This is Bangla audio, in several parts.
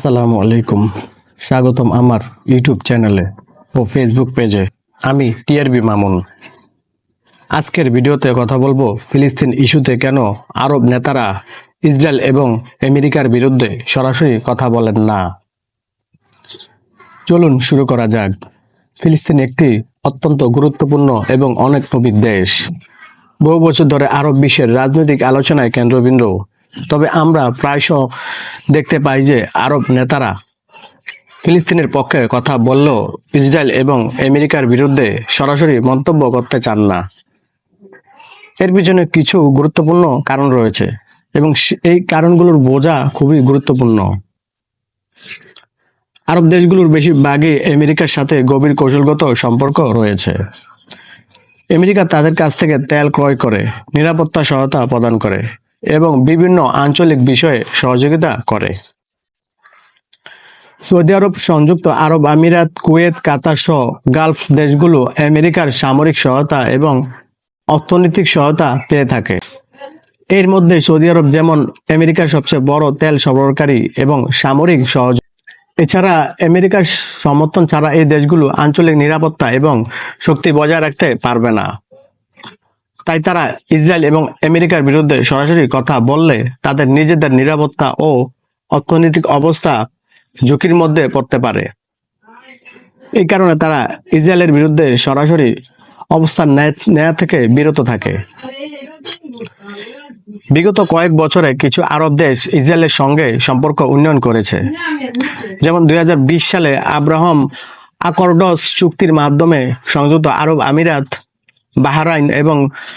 আসসালামু আলাইকুম। স্বাগতম আমার ইউটিউব চ্যানেলে ও ফেসবুক পেজে। আমি টিআরবি মামুন। আজকের ভিডিওতে কথা বলব ফিলিস্তিন ইস্যুতে কেন আরব নেতারা ইসরায়েল এবং আমেরিকার বিরুদ্ধে সরাসরি কথা বলেন না। চলুন শুরু করা যাক। ফিলিস্তিন একটি অত্যন্ত গুরুত্বপূর্ণ এবং অনেক নবীর দেশ। বহু বছর ধরে আরব বিশ্বের রাজনৈতিক আলোচনায় কেন্দ্রবিন্দু তবে আমরা প্রায়শ দেখতে পাই যে আরব নেতারা ফিলিস্তিনের পক্ষে কথা বললেও ইসরায়েল এবং আমেরিকার বিরুদ্ধে সরাসরি মন্তব্য করতে চান না। এর পিছনে কিছু গুরুত্বপূর্ণ কারণ রয়েছে এবং এই কারণগুলোর বোঝা খুবই গুরুত্বপূর্ণ। আরব দেশগুলোর বেশিরভাগই আমেরিকার সাথে গভীর কৌশলগত সম্পর্ক রয়েছে। আমেরিকা তাদের কাছ থেকে তেল ক্রয় করে, নিরাপত্তা সহায়তা প্রদান করে। এবং বিভিন্ন আঞ্চলিক বিষয়ে সহযোগিতা করে। সৌদি আরব, সংযুক্ত আরব আমিরাত, কুয়েত, কাতার সহ গালফ দেশগুলো আমেরিকার সামরিক সহায়তা এবং অর্থনৈতিক সহায়তা পেয়ে থাকে। এর মধ্যে সৌদি আরব যেমন আমেরিকার সবচেয়ে বড় তেল সরবরাহকারী এবং সামরিক সহযোগী। এছাড়া আমেরিকার সমর্থন ছাড়া এই দেশগুলো আঞ্চলিক নিরাপত্তা এবং শক্তি বজায় রাখতে পারবে না। তাই তারা ইসরায়েল এবং আমেরিকার বিরুদ্ধে সরাসরি কথা বললে তাদের নিজেদের নিরাপত্তা ও অর্থনৈতিক অবস্থা ঝুঁকির মধ্যে পড়তে পারে। এই কারণে তারা ইসরায়েলের বিরুদ্ধে সরাসরি অবস্থান নেয়া থেকে বিরত থাকে। বিগত কয়েক বছরে কিছু আরব দেশ ইসরায়েলের সঙ্গে সম্পর্ক উন্নয়ন করেছে। যেমন দুই হাজার বিশ সালে আব্রাহাম আকর্ডস চুক্তির মাধ্যমে সংযুক্ত আরব আমিরাত বাহরাইন এবং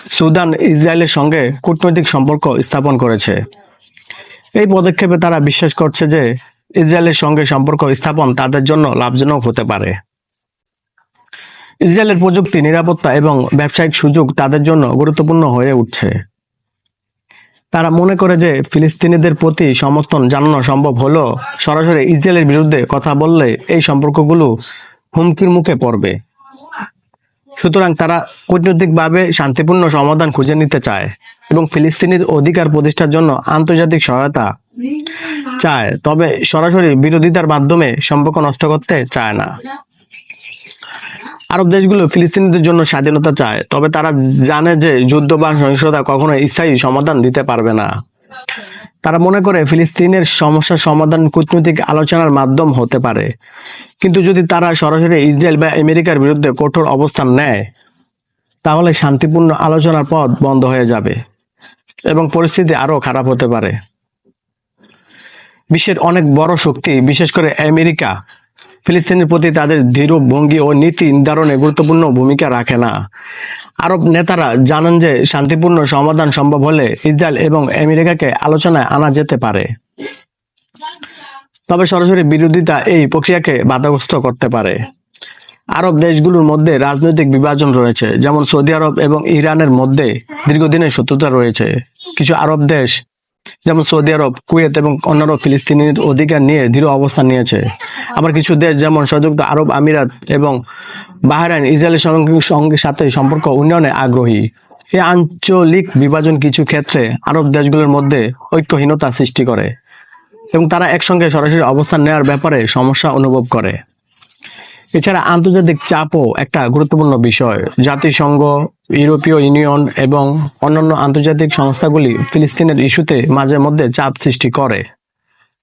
সুদান ইসরায়েলের সঙ্গে কূটনৈতিক সম্পর্ক স্থাপন করেছে। এই পদক্ষেপে তারা বিশ্বাস করছে যে ইসরায়েলের সঙ্গে সম্পর্ক স্থাপন তাদের জন্য লাভজনক হতে পারে। ইসরায়েলের প্রযুক্তি, নিরাপত্তা এবং ব্যবসায়িক সুযোগ তাদের জন্য গুরুত্বপূর্ণ হয়ে উঠছে। তারা মনে করে যে ফিলিস্তিনিদের প্রতি সমর্থন জানানো সম্ভব হলেও সরাসরি ইসরায়েলের বিরুদ্ধে কথা বললে এই সম্পর্কগুলো হুমকির মুখে পড়বে। সুতরাং তারা কূটনৈতিকভাবে শান্তিপূর্ণ সমাধান খুঁজে নিতে চায় এবং ফিলিস্তিনির অধিকার প্রতিষ্ঠার জন্য আন্তর্জাতিক সহায়তা চায়, তবে সরাসরি বিরোধিতার মাধ্যমে সম্পর্ক নষ্ট করতে চায় না। আরব দেশগুলো ফিলিস্তিনিদের জন্য স্বাধীনতা চায়, তবে তারা জানে যে যুদ্ধ বা সহিংসতা কখনো স্থায়ী সমাধান দিতে পারবে না। তারা মনে করে ফিলিস্তিনের সমস্যার সমাধান কূটনৈতিক আলোচনার মাধ্যম হতে পারে। কিন্তু যদি তারা সরাসরি ইসরায়েল বা আমেরিকার বিরুদ্ধে কঠোর অবস্থান নেয়, তাহলে শান্তিপূর্ণ আলোচনার পথ বন্ধ হয়ে যাবে এবং পরিস্থিতি আরও খারাপ হতে পারে। বিশ্বের অনেক বড় শক্তি, বিশেষ করে আমেরিকা, ফিলিস্তিনের প্রতি তাদের দৃঢ় ভঙ্গি ও নীতি নির্ধারণে গুরুত্বপূর্ণ ভূমিকা রাখে না। আরব নেতারা জানান যে শান্তিপূর্ণ সমাধান সম্ভব হলে ইসরায়েল এবং আমেরিকাকে আলোচনায় আনা যেতে পারে। তবে সরাসরি বিরোধিতা এই প্রক্রিয়াকে বাধাগ্রস্ত করতে পারে। আরব দেশগুলোর মধ্যে রাজনৈতিক বিভাজন রয়েছে, যেমন সৌদি আরব এবং ইরানের মধ্যে দীর্ঘদিনের শত্রুতা রয়েছে। কিছু আরব দেশ যেমন সৌদি আরব, কুয়েত এবং অন্যান্য ফিলিস্তিনির অধিকার নিয়ে দৃঢ় অবস্থান নিয়েছে। আবার কিছু দেশ যেমন সংযুক্ত আরব আমিরাত এবং বাহরাইন, ইসরায়েলের সঙ্গে সাথে সম্পর্ক উন্নয়নে আগ্রহী। এই আঞ্চলিক বিভাজন কিছু ক্ষেত্রে আরব দেশগুলোর মধ্যে ঐক্যহীনতা সৃষ্টি করে এবং তারা একসঙ্গে সরাসরি অবস্থান নেওয়ার ব্যাপারে সমস্যা অনুভব করে। এছাড়া আন্তর্জাতিক চাপও একটা গুরুত্বপূর্ণ বিষয়। জাতিসংঘ ইউরোপীয় ইউনিয়ন এবং অন্যান্য আন্তর্জাতিক সংস্থাগুলি ফিলিস্তিনের ইস্যুতে মাঝে মধ্যে চাপ সৃষ্টি করে।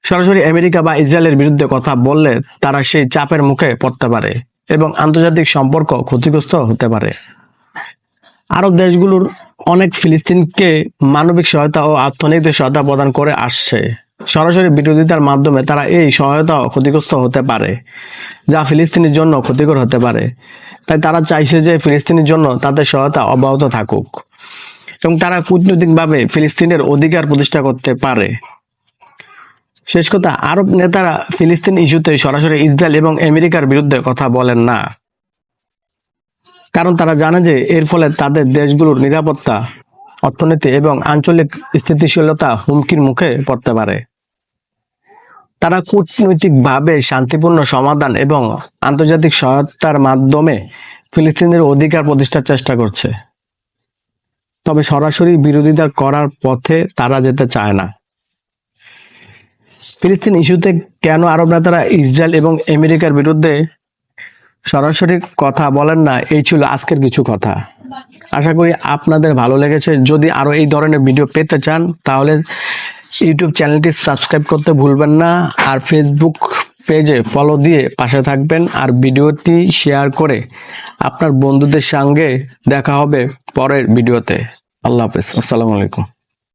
সরাসরি আমেরিকা বা ইসরায়েলের বিরুদ্ধে কথা বললে তারা সেই চাপের মুখে পড়তে পারে এবং আন্তর্জাতিক সম্পর্ক ক্ষতিগ্রস্ত হতে পারে। আরব দেশগুলোর অনেক ফিলিস্তিনকে মানবিক সহায়তা ও অর্থনৈতিক সহায়তা প্রদান করে আসছে। সরাসরি বিরোধিতার মাধ্যমে তারা এই সহায়তা ক্ষতিগ্রস্ত হতে পারে, যা ফিলিস্তিনের জন্য ক্ষতিকর হতে পারে। তাই তারা চাইছে যে ফিলিস্তিনের জন্য তাদের সহায়তা অব্যাহত থাকুক এবং তারা কূটনৈতিকভাবে ফিলিস্তিনের অধিকার প্রতিষ্ঠা করতে পারে। শেষ কথা, আরব নেতারা ফিলিস্তিন ইস্যুতে সরাসরি ইসরায়েল এবং আমেরিকার বিরুদ্ধে কথা বলেন না। কারণ তারা জানে যে এর ফলে তাদের দেশগুলোর নিরাপত্তা, অর্থনীতি এবং আঞ্চলিক স্থিতিশীলতা হুমকির মুখে পড়তে পারে। তারা কূটনৈতিকভাবে শান্তিপূর্ণ সমাধান এবং আন্তর্জাতিক সহায়তার মাধ্যমে ফিলিস্তিনের অধিকার প্রতিষ্ঠার চেষ্টা করছে। তবে সরাসরি বিরোধিতা করার পথে তারা যেতে চায় না। ফিলিস্তিন ইস্যুতে কেন আরব নেতারা ইসরায়েল এবং আমেরিকার বিরুদ্ধে সরাসরি কথা বলেন না, এই ছিল আজকের কিছু কথা। আশা করি আপনাদের ভালো লেগেছে। যদি আরও এই ধরনের ভিডিও পেতে চান, তাহলে ইউটিউব চ্যানেলটি সাবস্ক্রাইব করতে ভুলবেন না, আর ফেসবুক পেজে ফলো দিয়ে পাশে থাকবেন, আর ভিডিওটি শেয়ার করে আপনার বন্ধুদের সঙ্গে দেখা হবে পরের ভিডিওতে। আল্লাহ হাফেজ। আসসালামু আলাইকুম।